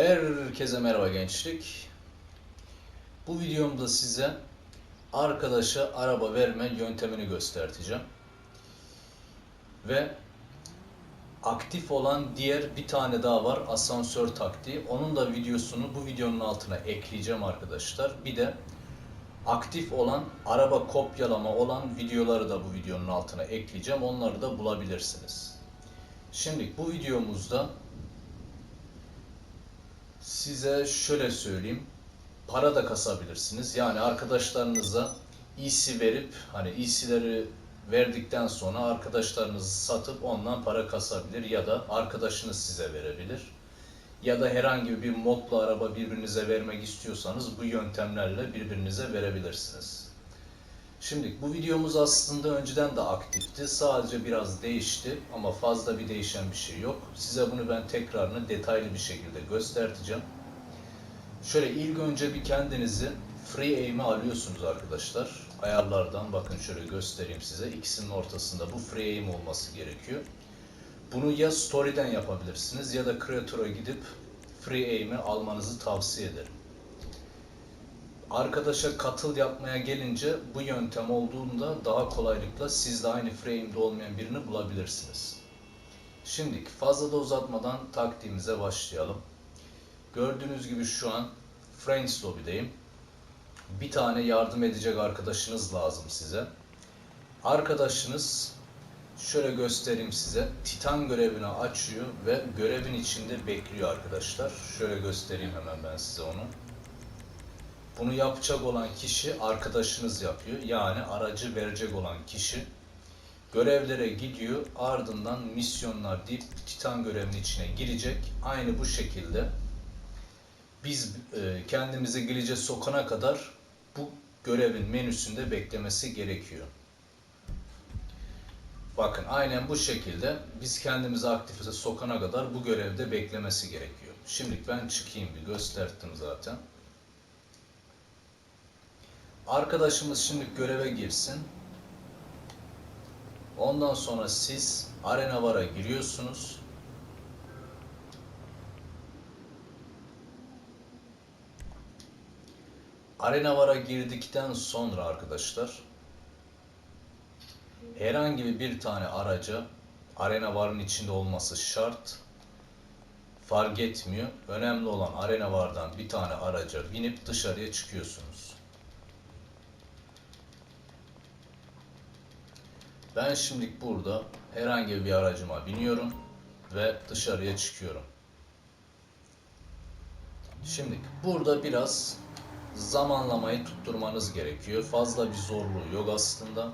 Herkese merhaba gençlik. Bu videomda size arkadaşa araba verme yöntemini göstereceğim. Ve aktif olan diğer bir tane daha var asansör taktiği. Onun da videosunu bu videonun altına ekleyeceğim arkadaşlar. Bir de aktif olan araba kopyalama olan videoları da bu videonun altına ekleyeceğim. Onları da bulabilirsiniz. Şimdi bu videomuzda size şöyle söyleyeyim. Para da kasabilirsiniz. Yani arkadaşlarınıza EC verip hani EC'leri verdikten sonra arkadaşlarınızı satıp ondan para kasabilir ya da arkadaşınız size verebilir. Ya da herhangi bir modlu araba birbirinize vermek istiyorsanız bu yöntemlerle birbirinize verebilirsiniz. Şimdi bu videomuz aslında önceden de aktifti. Sadece biraz değişti ama fazla bir değişen bir şey yok. Size bunu ben tekrarını detaylı bir şekilde göstereceğim. Şöyle ilk önce bir kendinizi free aim'e alıyorsunuz arkadaşlar. Ayarlardan bakın şöyle göstereyim size. İkisinin ortasında bu free aim olması gerekiyor. Bunu ya story'den yapabilirsiniz ya da creator'a gidip free aim'i almanızı tavsiye ederim. Arkadaşa katıl yapmaya gelince bu yöntem olduğunda daha kolaylıkla siz de aynı frame'de olmayan birini bulabilirsiniz. Şimdi fazla da uzatmadan taktiğimize başlayalım. Gördüğünüz gibi şu an Friends Lobby'deyim. Bir tane yardım edecek arkadaşınız lazım size. Arkadaşınız şöyle göstereyim size. Titan görevini açıyor ve görevin içinde bekliyor arkadaşlar. Şöyle göstereyim hemen ben size onu. Bunu yapacak olan kişi arkadaşınız yapıyor. Yani aracı verecek olan kişi görevlere gidiyor. Ardından misyonlar deyip Titan görevinin içine girecek. Aynı bu şekilde biz e, kendimizi glitch'e sokana kadar bu görevin menüsünde beklemesi gerekiyor. Bakın aynen bu şekilde biz kendimizi aktife sokana kadar bu görevde beklemesi gerekiyor. Şimdi ben çıkayım bir gösterdim zaten. Arkadaşımız şimdi göreve girsin. Ondan sonra siz Arena Var'a giriyorsunuz. Arena Var'a girdikten sonra arkadaşlar herhangi bir tane araca Arena Var'ın içinde olması şart. Fark etmiyor. Önemli olan Arena Var'dan bir tane araca binip dışarıya çıkıyorsunuz. Ben şimdilik burada herhangi bir aracıma biniyorum ve dışarıya çıkıyorum. Şimdi burada biraz zamanlamayı tutturmanız gerekiyor. Fazla bir zorluğu yok aslında.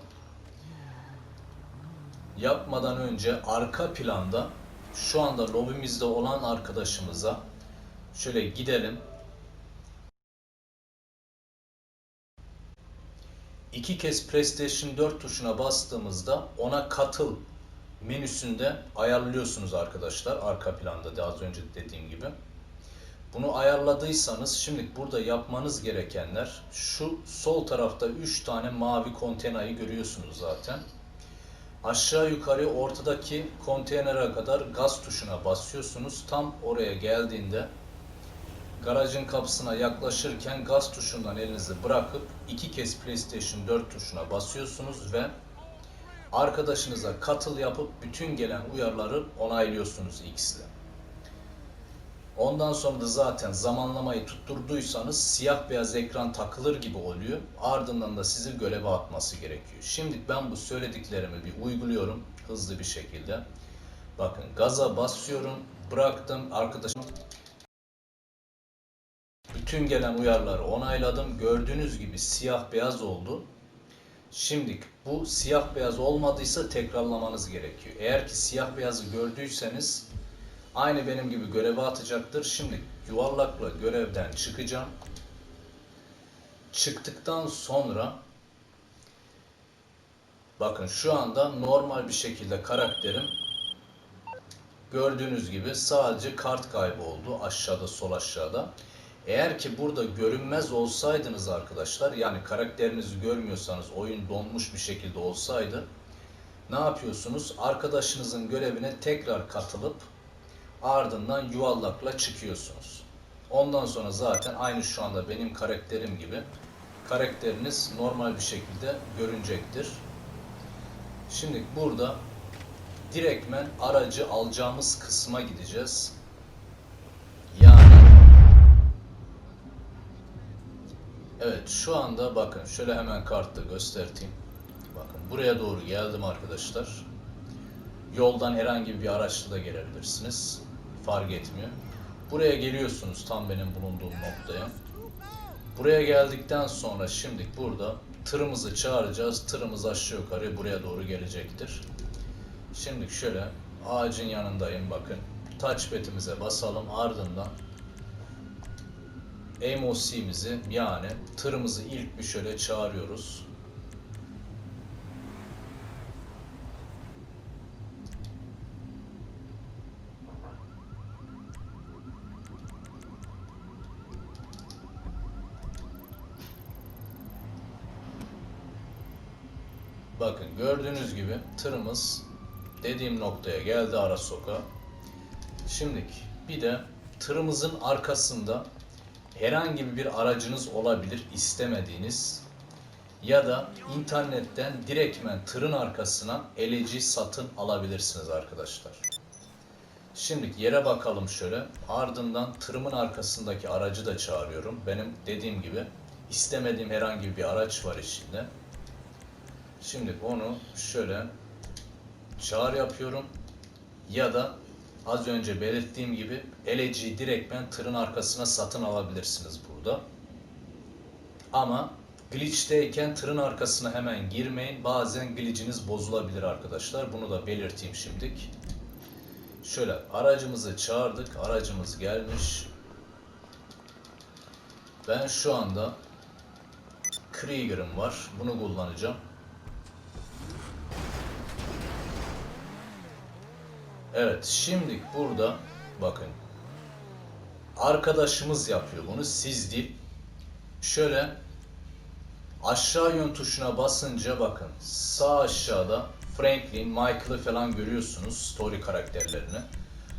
Yapmadan önce arka planda şu anda lobimizde olan arkadaşımıza şöyle gidelim. İki kez PlayStation 4 tuşuna bastığımızda ona katıl menüsünde ayarlıyorsunuz arkadaşlar. Arka planda da az önce dediğim gibi. Bunu ayarladıysanız şimdi burada yapmanız gerekenler şu sol tarafta 3 tane mavi konteyneri görüyorsunuz zaten. Aşağı yukarı ortadaki konteynere kadar gaz tuşuna basıyorsunuz. Tam oraya geldiğinde garajın kapısına yaklaşırken gaz tuşundan elinizi bırakıp iki kez PlayStation 4 tuşuna basıyorsunuz ve arkadaşınıza katıl yapıp bütün gelen uyarıları onaylıyorsunuz X ile. Ondan sonra da zaten zamanlamayı tutturduysanız siyah beyaz ekran takılır gibi oluyor. Ardından da sizi göreve atması gerekiyor. Şimdi ben bu söylediklerimi bir uyguluyorum hızlı bir şekilde. Bakın gaza basıyorum, bıraktım arkadaşım bütün gelen uyarıları onayladım. Gördüğünüz gibi siyah beyaz oldu. Şimdi bu siyah beyaz olmadıysa tekrarlamanız gerekiyor. Eğer ki siyah beyazı gördüyseniz aynı benim gibi göreve atacaktır. Şimdi yuvarlakla görevden çıkacağım. Çıktıktan sonra bakın şu anda normal bir şekilde karakterim gördüğünüz gibi sadece kart kaybı oldu aşağıda sol aşağıda. Eğer ki burada görünmez olsaydınız arkadaşlar yani karakterinizi görmüyorsanız oyun donmuş bir şekilde olsaydı ne yapıyorsunuz? Arkadaşınızın görevine tekrar katılıp ardından yuvarlakla çıkıyorsunuz. Ondan sonra zaten aynı şu anda benim karakterim gibi karakteriniz normal bir şekilde görünecektir. Şimdi burada direktmen aracı alacağımız kısma gideceğiz. Şu anda bakın şöyle hemen kartta göstereyim. Bakın buraya doğru geldim arkadaşlar. Yoldan herhangi bir araçla da gelebilirsiniz. Fark etmiyor. Buraya geliyorsunuz tam benim bulunduğum noktaya. Buraya geldikten sonra şimdi burada tırımızı çağıracağız. Tırımız aşağı yukarı buraya doğru gelecektir. Şimdi şöyle ağacın yanındayım bakın. Touchpad'imize basalım ardından MOC'mizi yani tırımızı ilk bir şöyle çağırıyoruz. Bakın gördüğünüz gibi tırımız dediğim noktaya geldi ara sokağa. Şimdiki bir de tırımızın arkasında herhangi bir aracınız olabilir istemediğiniz ya da internetten direktmen tırın arkasına eleci satın alabilirsiniz arkadaşlar. Şimdi yere bakalım şöyle. Ardından tırımın arkasındaki aracı da çağırıyorum. Benim dediğim gibi istemediğim herhangi bir araç var içinde. Şimdi onu şöyle çağır yapıyorum ya da az önce belirttiğim gibi eleciyi direktmen tırın arkasına satın alabilirsiniz burada. Ama glitch'teyken tırın arkasına hemen girmeyin. Bazen glitch'iniz bozulabilir arkadaşlar. Bunu da belirteyim şimdik. Şöyle aracımızı çağırdık. Aracımız gelmiş. Ben şu anda Krieger'ım var. Bunu kullanacağım. Evet, şimdi burada bakın. Arkadaşımız yapıyor bunu, siz değil. Şöyle aşağı yön tuşuna basınca bakın sağ aşağıda Franklin, Michael'ı falan görüyorsunuz story karakterlerini.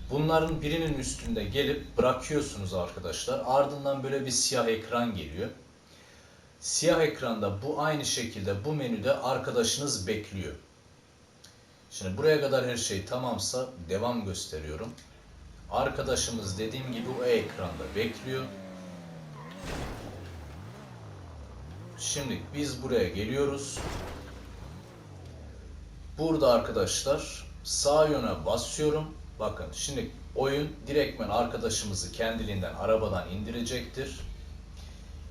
Bunların birinin üstünde gelip bırakıyorsunuz arkadaşlar. Ardından böyle bir siyah ekran geliyor. Siyah ekranda bu aynı şekilde bu menüde arkadaşınız bekliyor. Şimdi buraya kadar her şey tamamsa devam gösteriyorum. Arkadaşımız dediğim gibi o ekranda bekliyor. Şimdi biz buraya geliyoruz. Burada arkadaşlar sağ yöne basıyorum. Bakın şimdi oyun direktmen arkadaşımızı kendiliğinden arabadan indirecektir.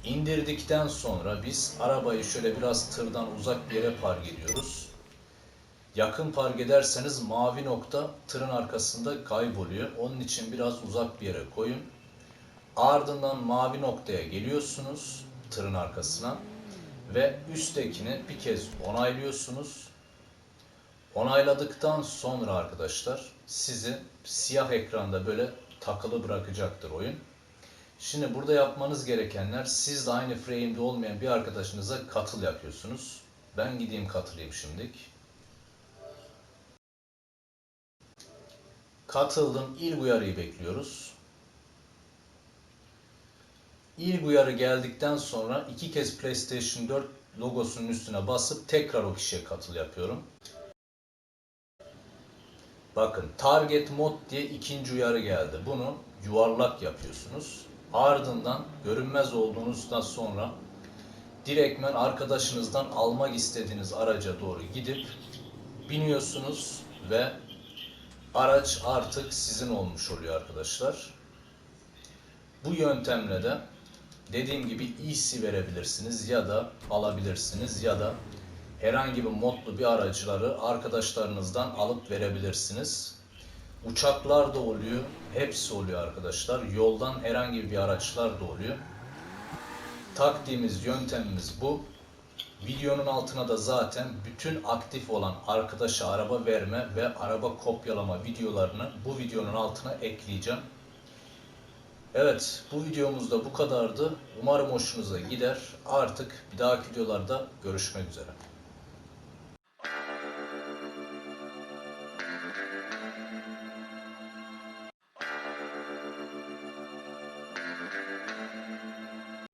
İndirdikten sonra biz arabayı şöyle biraz tırdan uzak bir yere park ediyoruz. Yakın park ederseniz mavi nokta tırın arkasında kayboluyor. Onun için biraz uzak bir yere koyun. Ardından mavi noktaya geliyorsunuz tırın arkasına ve üsttekini bir kez onaylıyorsunuz. Onayladıktan sonra arkadaşlar sizi siyah ekranda böyle takılı bırakacaktır oyun. Şimdi burada yapmanız gerekenler siz de aynı frame'de olmayan bir arkadaşınıza katıl yapıyorsunuz. Ben gideyim katılayım şimdilik. Katıldım. İlk uyarıyı bekliyoruz. İlk uyarı geldikten sonra iki kez PlayStation 4 logosunun üstüne basıp tekrar o kişiye katıl yapıyorum. Bakın Target Mod diye ikinci uyarı geldi. Bunu yuvarlak yapıyorsunuz. Ardından görünmez olduğunuzdan sonra direktmen arkadaşınızdan almak istediğiniz araca doğru gidip biniyorsunuz ve araç artık sizin olmuş oluyor arkadaşlar. Bu yöntemle de dediğim gibi EC verebilirsiniz ya da alabilirsiniz ya da herhangi bir modlu bir araçları arkadaşlarınızdan alıp verebilirsiniz. Uçaklar da oluyor, hepsi oluyor arkadaşlar. Yoldan herhangi bir araçlar da oluyor. Taktiğimiz, yöntemimiz bu. Videonun altına da zaten bütün aktif olan arkadaşa araba verme ve araba kopyalama videolarını bu videonun altına ekleyeceğim. Evet, bu videomuz da bu kadardı. Umarım hoşunuza gider. Artık bir dahaki videolarda görüşmek üzere.